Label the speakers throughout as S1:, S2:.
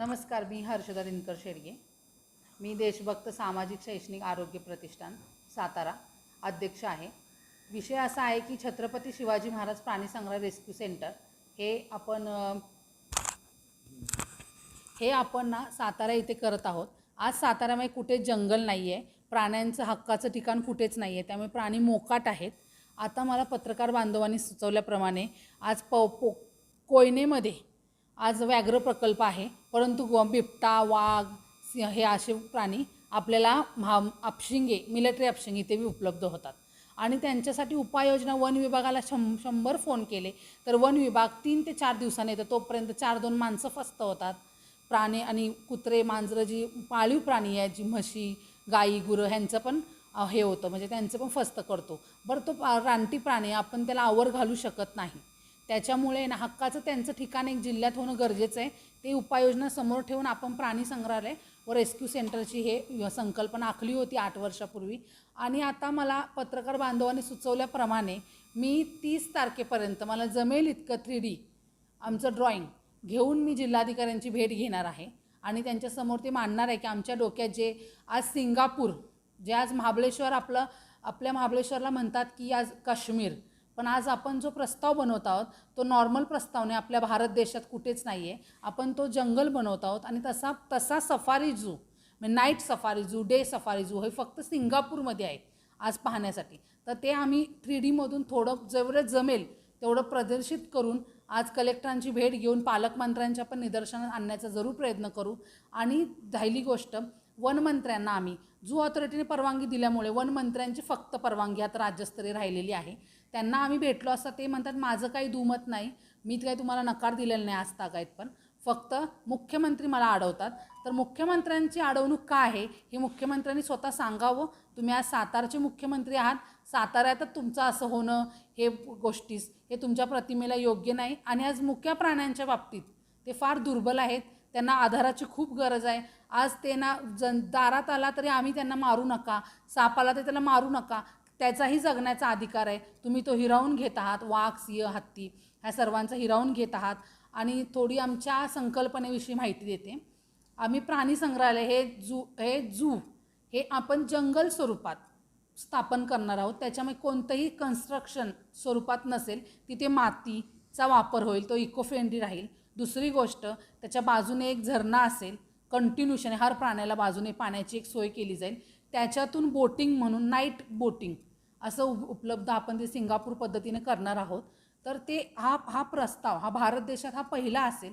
S1: नमस्कार मी हर्षदा दिनकर शेडगे मी देशभक्त सामाजिक शैक्षणिक आरोग्य प्रतिष्ठान सातारा अध्यक्ष आहे. विषय असा आहे की छत्रपती शिवाजी महाराज प्राणी संग्रह रेस्क्यू सेंटर हे आपण हे आपण ना सातारा इथे करत आहोत. आज साताऱ्यामध्ये कुठे जंगल नाही आहे प्राण्यांचं हक्काचं ठिकाण कुठेच नाही आहे त्यामुळे प्राणी मोकाट आहेत. आता मला पत्रकार बांधवांनी सुचवल्याप्रमाणे आज प पो कोयनेमध्ये आज व्याघ्र प्रकल्प आहे परंतु बिबटा वाघ सिंह हे असे प्राणी आपल्याला महा आपशिंगे मिलिटरी अपशिंगे ते बी उपलब्ध होतात. आणि त्यांच्यासाठी उपाययोजना वन विभागाला शं शंभर फोन केले तर वन विभाग तीन ते चार दिवसांनी येतं. तोपर्यंत चार दोन माणसं फस्त होतात. प्राणी आणि कुत्रे मांजरं जी पाळीव प्राणी आहे जी म्हशी गाई गुरं ह्यांचं पण हे होतं. म्हणजे त्यांचं पण फस्त करतो. बरं तो रानटी प्राणी आपण त्याला आवर घालू शकत नाही. त्याच्यामुळे ना हक्काचं त्यांचं ठिकाण एक जिल्ह्यात होणं गरजेचं आहे. ते उपाययोजना समोर ठेवून आपण प्राणी संग्रहालय व रेस्क्यू सेंटरची हे संकल्पना आखली होती आठ वर्षापूर्वी. आणि आता मला पत्रकार बांधवांनी सुचवल्याप्रमाणे मी तीस तारखेपर्यंत मला जमेल इतकं थ्री डी आमचं ड्रॉईंग घेऊन मी जिल्हाधिकाऱ्यांची भेट घेणार आहे. आणि त्यांच्यासमोर ते मांडणार आहे की आमच्या डोक्यात जे आज सिंगापूर जे आज महाबळेश्वर आपलं आपल्या महाबळेश्वरला म्हणतात की आज काश्मीर पण आज आपण जो प्रस्ताव बनवत आहोत तो नॉर्मल प्रस्ताव नाही. आपल्या भारत देशात कुठेच नाही आहे आपण तो जंगल बनवत आहोत आणि तसा तसा सफारी झू म्हणजे night safari zoo day safari zoo हे फक्त सिंगापूरमध्ये आहे आज पाहण्यासाठी. तर ते आम्ही थ्री डीमधून थोडं जेवढं जमेल तेवढं प्रदर्शित करून आज कलेक्टरांची भेट घेऊन पालकमंत्र्यांच्या पण निदर्शनात आणण्याचा जरूर प्रयत्न करू. आणि राहिली गोष्ट वनमंत्र्यांना आम्ही झू ऑथॉरिटीने परवानगी दिल्यामुळे वनमंत्र्यांची फक्त परवानगी आता राज्यस्तरीय राहिलेली आहे. त्यांना आम्ही भेटलो असता ते म्हणतात माझं काही दुमत नाही. मी काही तुम्हाला नकार दिलेला नाही आज तागायत पण. फक्त मुख्यमंत्री मला अडवतात. तर मुख्यमंत्र्यांची अडवणूक का आहे? हे मुख्यमंत्र्यांनी स्वतः सांगावं. तुम्ही आज सातारचे मुख्यमंत्री आहात. साताऱ्यातच तुमचं असं होणं हे गोष्टीस हे तुमच्या प्रतिमेला योग्य नाही. आणि आज मुक्या प्राण्यांच्या बाबतीत ते फार दुर्बल आहेत. त्यांना आधाराची खूप गरज आहे. आज ते ना जन दारात आला तरी आम्ही त्यांना मारू नका. साप आला तर त्याला मारू नका. त्याचाही जगण्याचा अधिकार आहे. तुम्ही तो हिरावून घेत आहात. वाघ सिंह हत्ती ह्या सर्वांचा हिरावून घेत आहात. आणि थोडी आमच्या संकल्पनेविषयी माहिती देते. आम्ही प्राणी संग्रहालय हे जू हे जू हे आपण जंगल स्वरूपात स्थापन करणार आहोत. त्याच्यामुळे कोणतंही कन्स्ट्रक्शन स्वरूपात नसेल. तिथे मातीचा वापर होईल. तो इको फ्रेंडली राहील. दुसरी गोष्ट त्याच्या बाजूने एक झरणा असेल. कंटिन्युशन हर प्राण्याला बाजूने पाण्याची एक सोय केली जाईल. त्याच्यातून बोटिंग म्हणून नाईट बोटिंग असं उप उपलब्ध आपण ते सिंगापूर पद्धतीने करणार आहोत. तर ते हा हा प्रस्ताव हा भारत देशात हा पहिला असेल.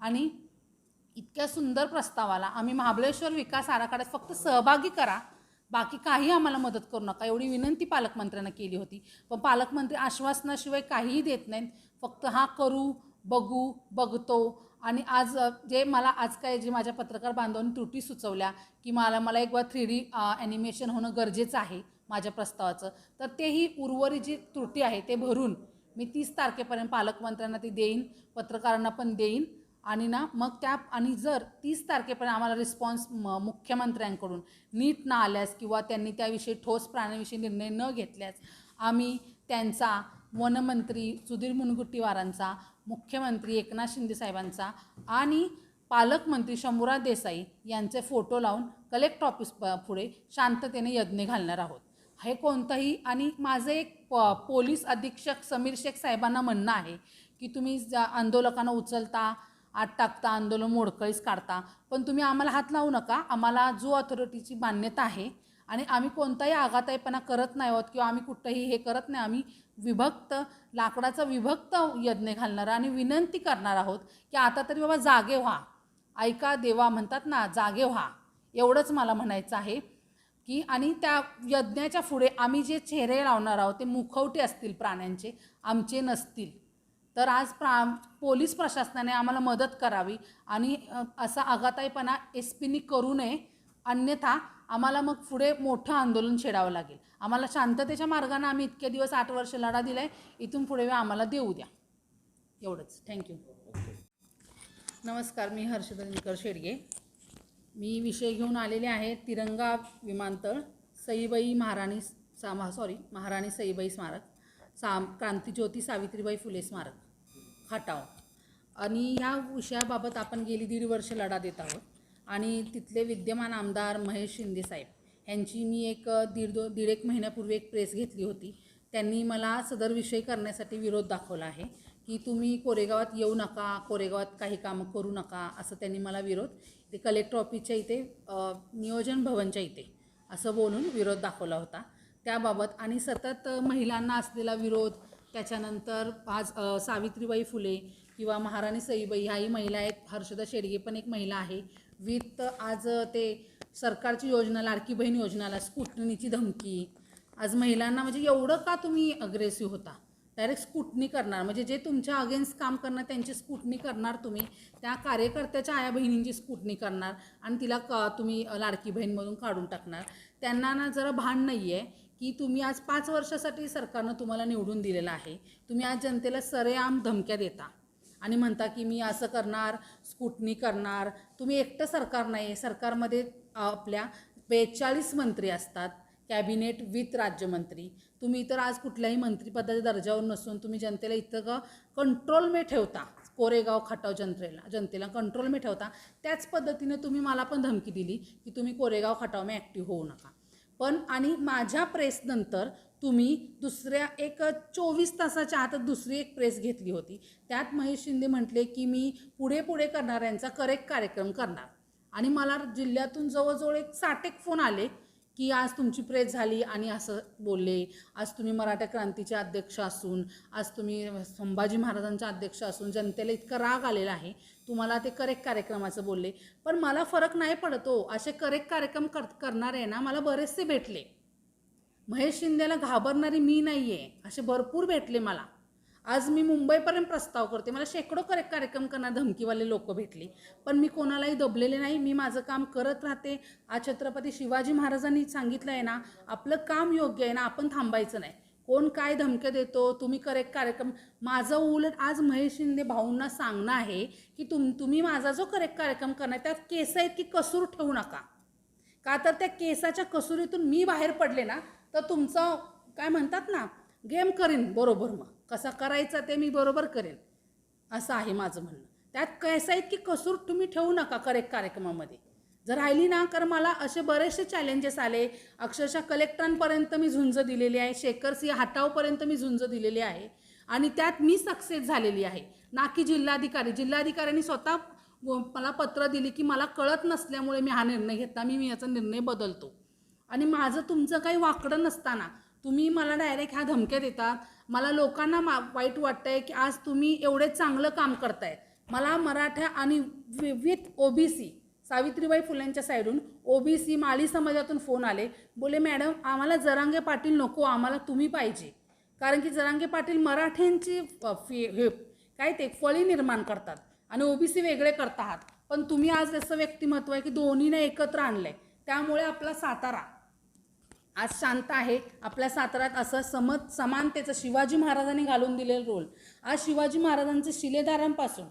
S1: आणि इतक्या सुंदर प्रस्तावाला आम्ही महाबळेश्वर विकास आराखड्यात फक्त सहभागी करा. बाकी काही आम्हाला मदत करू नका. एवढी विनंती पालकमंत्र्यांना केली होती. पण पालकमंत्री आश्वासनाशिवाय काहीही देत नाहीत. फक्त हा करू बघू बघतो. आणि आज जे मला आज काय जे माझ्या पत्रकार बांधवांनी त्रुटी सुचवल्या की मला मला एक बार थ्री डी ॲनिमेशन होणं गरजेचं आहे. माझ्या प्रस्तावाचं. तर तेही उर्वरित जी त्रुटी आहे ते भरून मी तीस तारखेपर्यंत पालकमंत्र्यांना ती देईन पत्रकारांना पण देईन आणि ना मग त्या आणि जर तीस तारखेपर्यंत आम्हाला रिस्पॉन्स म मुख्यमंत्र्यांकडून नीट न आल्यास किंवा त्यांनी त्याविषयी ठोस प्राण्याविषयी निर्णय न घेतल्यास आम्ही त्यांचा वनमंत्री सुधीर मुनगुट्टीवारांचा मुख्यमंत्री एकनाथ शिंदे साहेबांचा आणि पालकमंत्री शंभूराज देसाई यांचे फोटो लावून कलेक्ट ऑफिस पुढे शांततेने यज्ञ घालणार आहोत. हे कोणतंही आणि माझं एक प पोलीस अधीक्षक समीर शेख साहेबांना म्हणणं आहे की तुम्ही ज्या आंदोलकांना उचलता आत टाकता आंदोलन मोडकळीस काढता पण तुम्ही आम्हाला हात लावू नका. आम्हाला जो ऑथॉरिटीची मान्यता आहे आणि आम्ही कोणताही आघाताईपणा करत नाही आहोत किंवा आम्ही कुठंही हे करत नाही आम्ही विभक्त लाकडाचा विभक्त यज्ञ घालणार आणि विनंती करणार आहोत की आता तरी बाबा जागे व्हा. ऐका देवा म्हणतात ना जागे व्हा. एवढंच मला म्हणायचं आहे. की आणि त्या यज्ञाच्या पुढे आम्ही जे चेहरे लावणार आहोत ते मुखवटे असतील प्राण्यांचे आमचे नसतील. तर आज प्रा पोलीस प्रशासनाने आम्हाला मदत करावी आणि असा आघाताईपणा एस पीनी करू नये. अन्यथा आम्हाला मग पुढे मोठं आंदोलन छेडावं लागेल. आम्हाला शांततेच्या मार्गाने आम्ही इतके दिवस आठ वर्ष लढा दिला आहे इथून पुढे वेळ आम्हाला देऊ द्या. एवढंच. थँक्यू नमस्कार मी हर्षदा दिनकर शेडगे. मी विषय घेऊन आलेले आहे तिरंगा विमानतळ सईबाई महाराणी सा सॉरी महाराणी सईबाई स्मारक सा क्रांतीज्योती सावित्रीबाई फुले स्मारक खटाव आणि ह्या विषयाबाबत आपण गेली दीड वर्ष लढा देत आहोत. आणि तिथले विद्यमान आमदार महेश शिंदे साहेब यांची मी एक दीड दो दीड एक महिन्यापूर्वी एक प्रेस घेतली होती. त्यांनी मला सदर विषय करण्यासाठी विरोध दाखवला आहे. की तुम्ही कोरेगावात येऊ नका कोरेगावात काही कामं करू नका असं त्यांनी मला विरोध. ते कलेक्टर ऑफिसच्या इथे नियोजन भवनच्या इथे असं बोलून विरोध दाखवला होता. त्याबाबत आणि सतत महिलांना असलेला विरोध त्याच्यानंतर आज सावित्रीबाई फुले किंवा महाराणी सईबाई ह्याही महिला आहेत. हर्षदा शेडगे पण एक महिला आहे. विथ आज ते सरकारची योजना लाडकी बहीण योजनाला स्कुटणीची धमकी. आज महिलांना म्हणजे एवढं का तुम्ही अग्रेसिव्ह होता? डायरेक्ट स्कुटनी करणार. म्हणजे जे तुमच्या अगेन्स्ट काम करणार त्यांची स्कुटनी करणार तुम्ही. त्या कार्यकर्त्याच्या आया बहिणींची स्कुटनी करणार आणि तिला क तुम्ही लाडकी बहीणमधून काढून टाकणार. त्यांना ना जरा भान नाही आहे की तुम्ही आज पाच वर्षासाठी सरकारनं तुम्हाला निवडून दिलेलं आहे. तुम्ही आज जनतेला सरेआम धमक्या देता. आणि म्हणता की मी असं करणार स्कुटनी करणार. तुम्ही एकटं सरकार नाही सरकारमध्ये आपल्या बेचाळीस मंत्री असतात. कॅबिनेट विथ राज्यमंत्री. तुम्ही इतर आज कुठल्याही मंत्रिपदाच्या दर्जावर नसून तुम्ही जनतेला इथं कंट्रोल मे ठेवता. कोरेगाव खटाव जनतेला जनतेला कंट्रोल मे ठेवता. त्याच पद्धतीने तुम्ही मला पण धमकी दिली की तुम्ही कोरेगाव खटाव मे ॲक्टिव्ह होऊ नका. पण आणि माझ्या प्रेसनंतर तुम्ही दुसऱ्या एक चोवीस तासाच्या आत दुसरी एक प्रेस घेतली होती. त्यात महेश शिंदे म्हटले की मी पुढे पुढे करणाऱ्यांचा करेक्ट कार्यक्रम करणार. आणि मला जिल्ह्यातून जवळजवळ एक साठेक फोन आले. की आज तुमची प्रेस झाली आणि असं बोलले. आज तुम्ही मराठा क्रांतीचे अध्यक्ष असून आज तुम्ही संभाजी महाराजांच्या अध्यक्ष असून जनतेला इतका राग आलेला आहे. तुम्हाला ते करेक्ट कार्यक्रमाचं बोलले. पण मला फरक नाही पडतो. असे करेक्ट कार्यक्रम कर करणारे ना मला बरेचसे भेटले. महेश शिंदेला घाबरणारी मी नाही आहे असे भरपूर भेटले मला. आज मी मुंबईपर्यंत प्रस्ताव करते. मला शेकडो करे कार्यक्रम करणार धमकीवाले लोक भेटले. पण मी कोणालाही दबलेले नाही. मी माझं काम करत राहते. आज छत्रपती शिवाजी महाराजांनी सांगितलं आहे ना आपलं काम योग्य आहे ना आपण थांबायचं नाही. कोण काय धमक्या देतो तुम्ही करेक्ट कार्यक्रम. माझं उलट आज महेश शिंदे भाऊंना सांगणं आहे की तुम तुम्ही माझा जो करेक्ट कार्यक्रम करणार त्यात केस आहेत की कसूर ठेवू नका. का तर त्या केसाच्या कसुरीतून मी बाहेर पडले ना तर तुमचं काय म्हणतात ना गेम करीन बरोबर मग. कसा करायचा ते मी बरोबर करेल असं आहे माझं म्हणणं. त्यात कसं आहेत की कसूर तुम्ही ठेवू नका करेक्ट कार्यक्रमामध्ये. जर राहिली ना तर मला असे बरेचसे चॅलेंजेस आले. अक्षरशः कलेक्टरांपर्यंत मी झुंज दिलेली आहे. शेखर सिंह हातावपर्यंत मी झुंज दिलेली आहे. आणि त्यात मी सक्सेस झालेली आहे. ना की जिल्हाधिकारी. जिल्हाधिकाऱ्यांनी स्वतः मला पत्र दिली की मला कळत नसल्यामुळे मी हा निर्णय घेतला. मी मी याचा निर्णय बदलतो. आणि माझं तुमचं काही वाकडं नसताना तुम्ही मला डायरेक्ट ह्या धमक्या देतात. मला लोकांना मा वाईट वाटतंय की आज तुम्ही एवढे चांगलं काम करताय. मला मराठा आणि विथ ओबीसी सावित्रीबाई फुलेंच्या साईडून ओबीसी माळी समाजातून फोन आले. बोले मॅडम आम्हाला जरांगे पाटील नको आम्हाला तुम्ही पाहिजे. कारण की जरांगे पाटील मराठ्यांची फी फे- हे काय ते फळी निर्माण करतात आणि ओबीसी वेगळे करत आहात. पण तुम्ही आज असं व्यक्तिमत्व आहे की दोन्हीने एकत्र आणलं आहे त्यामुळे आपला सातारा आज शांत आहे आपल्या साताऱ्यात असं समत समानतेचं शिवाजी महाराजांनी घालून दिलेलं रोल. आज शिवाजी महाराजांचे शिलेदारांपासून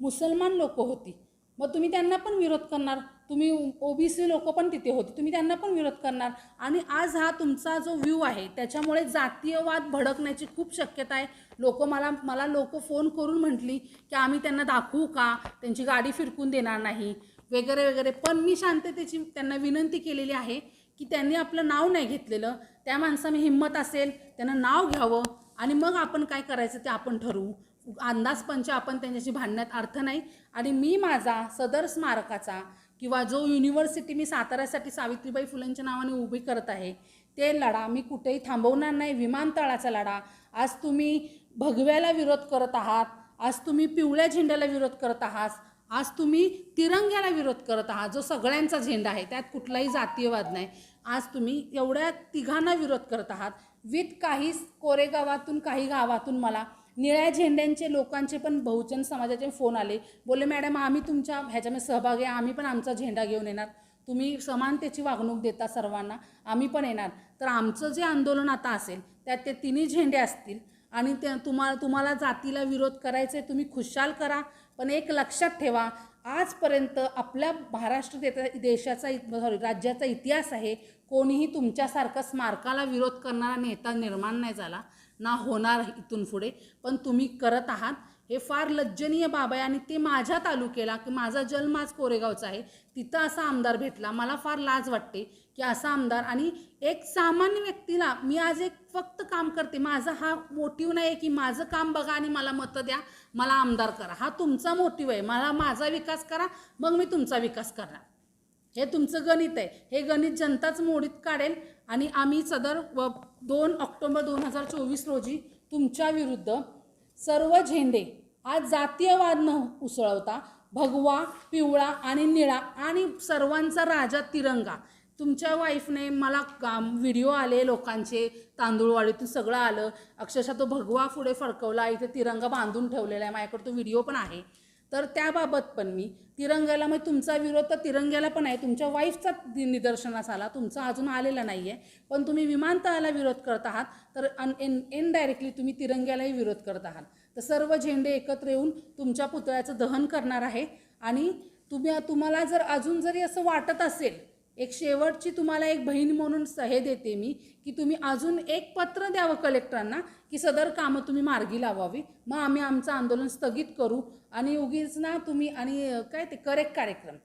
S1: मुसलमान लोक होती. मग तुम्ही त्यांना पण विरोध करणार. तुम्ही ओबीसी लोक पण तिथे होते. तुम्ही त्यांना पण विरोध करणार. आणि आज हा तुमचा जो व्ह्यू आहे त्याच्यामुळे जातीयवाद भडकण्याची खूप शक्यता आहे. लोक मला मला लोक फोन करून म्हटली की आम्ही त्यांना दाखवू का? त्यांची गाडी फिरकून देणार नाही. वगैरे वगैरे. पण मी शांततेची त्यांना विनंती केलेली आहे की त्यांनी आपलं नाव नाही घेतलेलं. त्या माणसाने हिंमत असेल त्यांना नाव घ्यावं आणि मग आपण काय करायचं ते आपण ठरवू. अंदाजपंच आपण त्यांच्याशी भांडण्यात अर्थ नाही. आणि मी माझा सदर स्मारकाचा किंवा जो युनिव्हर्सिटी मी साताऱ्यासाठी सावित्रीबाई फुलेंच्या नावाने उभी करत आहे ते लढा मी कुठेही थांबवणार नाही. विमानतळाचा लढा. आज तुम्ही भगव्याला विरोध करत आहात. आज तुम्ही पिवळ्या झेंड्याला विरोध करत आहात. आज तुम्ही तिरंग्याला विरोध करत आहात जो सगळ्यांचा झेंडा आहे त्यात कुठलाही जातीयवाद नाही. आज तुम्ही एवढ्या तिघांना विरोध करत आहात. विथ काही कोरेगावातून काही गावातून मला निळ्या झेंड्यांचे लोकांचे पण बहुजन समाजाचे फोन आले. बोलले मॅडम आम्ही तुमच्या ह्याच्यामध्ये सहभागी आहे आम्ही पण आमचा झेंडा घेऊन येणार. तुम्ही समानतेची वागणूक देता सर्वांना आम्ही पण येणार. तर आमचं जे आंदोलन आता असेल त्यात ते तिन्ही झेंडे असतील आणि त्या तुम्हाला तुम्हाला जातीला विरोध करायचा आहे तुम्ही खुशाल करा. पण एक लक्षात ठेवा आजपर्यंत आपल्या महाराष्ट्र देशाचा सॉरी राज्याचा इतिहास आहे कोणीही तुमच्यासारखा स्मारकाला विरोध करणारा नेता निर्माण नाही झाला ना होणार इथून पुढे. पण तुम्ही करत आहात हे फार लज्जनीय बाब आहे आणि ते माझ्या तालुक्याला की माझा जन्म आज कोरेगावचा आहे तिथं असा आमदार भेटला. मला फार लाज वाटते की असा आमदार आणि एक सामान्य व्यक्तीला मी आज एक फक्त काम करते. माझा हा मोटिव्ह नाही आहे की माझं काम बघा आणि मला मतं द्या. मला आमदार करा. हा तुमचा मोटिव्ह आहे. मला माझा विकास करा मग मी तुमचा विकास करणार. हे तुमचं गणित आहे. हे गणित जनताच मोडीत काढेल आणि आम्ही सदर व दोन ऑक्टोबर दोन हजार चोवीस रोजी तुमच्या विरुद्ध सर्व झेंडे आज जातीयवाद न उसळवता भगवा पिवळा आणि निळा आणि सर्वांचा राजा तिरंगा. तुमच्या वाईफने मला व्हिडिओ आले लोकांचे तांदूळवाडीतून सगळं आलं. अक्षरशः तो भगवा पुढे फडकवला इथे तिरंगा बांधून ठेवलेला आहे माझ्याकडे तो व्हिडिओ पण आहे. तर त्याबाबत पण मी तिरंग्याला मग तुमचा विरोध तर तिरंग्याला पण आहे. तुमच्या वाईफचा दि- निदर्शनास आला तुमचा अजून आलेला नाही आहे पण तुम्ही विमानतळाला विरोध करत आहात तर अन इन इनडायरेक्टली तुम्ही तिरंग्यालाही विरोध करत आहात. तर सर्व झेंडे एकत्र येऊन तुमच्या पुतळ्याचं दहन करणार आहे. आणि तुम्ही तुम्हाला जर अजून जरी असं वाटत असेल एक शेवटची तुम्हाला एक बहीण म्हणून सहे हे देते मी की तुम्ही अजून एक पत्र द्यावं कलेक्टरांना की सदर कामं तुम्ही मार्गी लावावी. मग आम्ही आमचं आंदोलन स्थगित करू आणि उगीच ना तुम्ही आणि काय ते करेक्ट कार्यक्रम.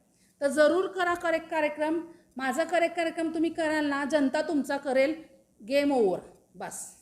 S1: तर जरूर करा करेक्ट कार्यक्रम. माझा करेक्ट कार्यक्रम तुम्ही कराल ना जनता तुमचा करेल. गेम ओवर बस.